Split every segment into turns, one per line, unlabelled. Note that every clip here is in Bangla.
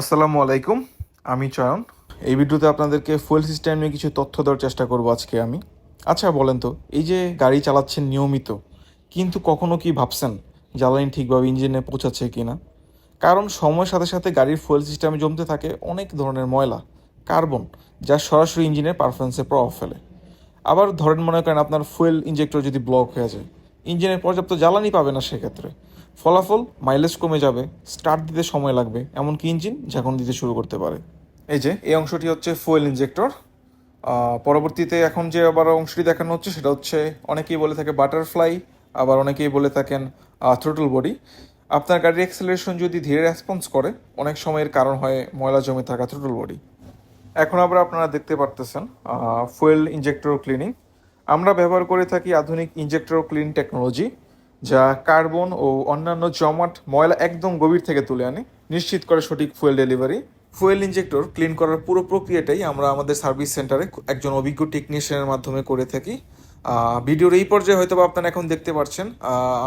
আসসালামু আলাইকুম, আমি চয়ন। এই ভিডিওতে আপনাদেরকে ফুয়েল সিস্টেম নিয়ে কিছু তথ্য দেওয়ার চেষ্টা করব আজকে আমি। আচ্ছা বলেন তো, এই যে গাড়ি চালাচ্ছেন নিয়মিত, কিন্তু কখনো কি ভাবছেন জ্বালানি ঠিকভাবে ইঞ্জিনে পৌঁছাচ্ছে কি না কারণ সময়ের সাথে সাথে গাড়ির ফুয়েল সিস্টেমে জমতে থাকে অনেক ধরনের ময়লা, কার্বন, যা সরাসরি ইঞ্জিনের পারফরমেন্সে প্রভাব ফেলে। আবার ধরেন মনে করেন আপনার ফুয়েল ইঞ্জেক্টর যদি ব্লক হয়ে যায় ইঞ্জিনের পর্যাপ্ত জ্বালানি পাবে না সেক্ষেত্রে। ফলাফল মাইলেজ কমে যাবে, স্টার্ট দিতে সময় লাগবে, এমনকি ইঞ্জিন ঝাঁকুন দিতে শুরু করতে পারে। এই যে, এই অংশটি হচ্ছে ফুয়েল ইঞ্জেক্টর পরবর্তীতে এখন যে আবার অংশটি দেখানো হচ্ছে, সেটা হচ্ছে অনেকেই বলে থাকে বাটারফ্লাই, আবার অনেকেই বলে থাকেন থ্রোটল বডি আপনার গাড়ির অ্যাক্সেলারেশন যদি ধীরে রেসপন্স করে, অনেক সময়ের কারণ হয় ময়লা জমে থাকা থ্রোটল বডি এখন আবার আপনারা দেখতে পারতেছেন ফুয়েল ইঞ্জেক্টর ক্লিনিং আমরা ব্যবহার করে থাকি আধুনিক ইঞ্জেক্টর ক্লিন টেকনোলজি যা কার্বন ও অন্যান্য জমাট, ময়লা একদম গভীর থেকে তুলে আনে। নিশ্চিত করে সঠিক fuel delivery fuel injector clean করার পুরো প্রক্রিয়াটাই আমরা আমাদের সার্ভিস সেন্টারে একজন অভিজ্ঞ টেকনিশিয়ানের মাধ্যমে করে থাকি। ভিডিওর এই পর্যায়ে হয়তো আপনারা এখন দেখতে পাচ্ছেন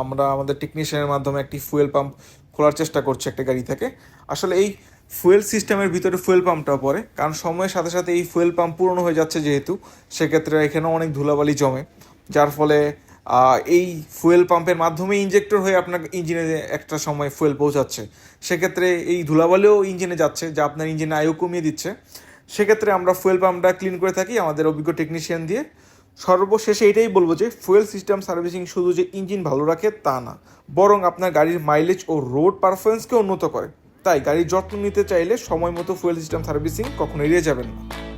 আমরা আমাদের টেকনিশিয়ানের মাধ্যমে একটি ফুয়েল পাম্প খোলার চেষ্টা করছি একটা গাড়ি থেকে। আসলে এই ফুয়েল সিস্টেমের ভিতরে ফুয়েল পাম্পটা পড়ে। কারণ সময়ের সাথে সাথে এই ফুয়েল পাম্প পুরনো হয়ে যাচ্ছে যেহেতু, সেক্ষেত্রে এখানে অনেক ধুলাবালি জমে। যার ফলে এই ফুয়েল পাম্পের মাধ্যমে ইঞ্জেক্টর হয়ে আপনার ইঞ্জিনে একটা সময় ফুয়েল পৌঁছাচ্ছে। সেক্ষেত্রে এই ধুলাবালিও ইঞ্জিনে যাচ্ছে, যা আপনার ইঞ্জিনে আয়ু কমিয়ে দিচ্ছে। সেক্ষেত্রে আমরা ফুয়েল পাম্পটা ক্লিন করে থাকি আমাদের অভিজ্ঞ টেকনিশিয়ান দিয়ে। সর্বশেষে এটাই বলব যে, ফুয়েল সিস্টেম সার্ভিসিং শুধু যে ইঞ্জিন ভালো রাখে তা না, বরং আপনার গাড়ির মাইলেজ ও রোড পারফরমেন্সকে উন্নত করে। তাই গাড়ির যত্ন নিতে চাইলে সময় মতো ফুয়েল সিস্টেম সার্ভিসিং কখনো এড়িয়ে যাবেন না।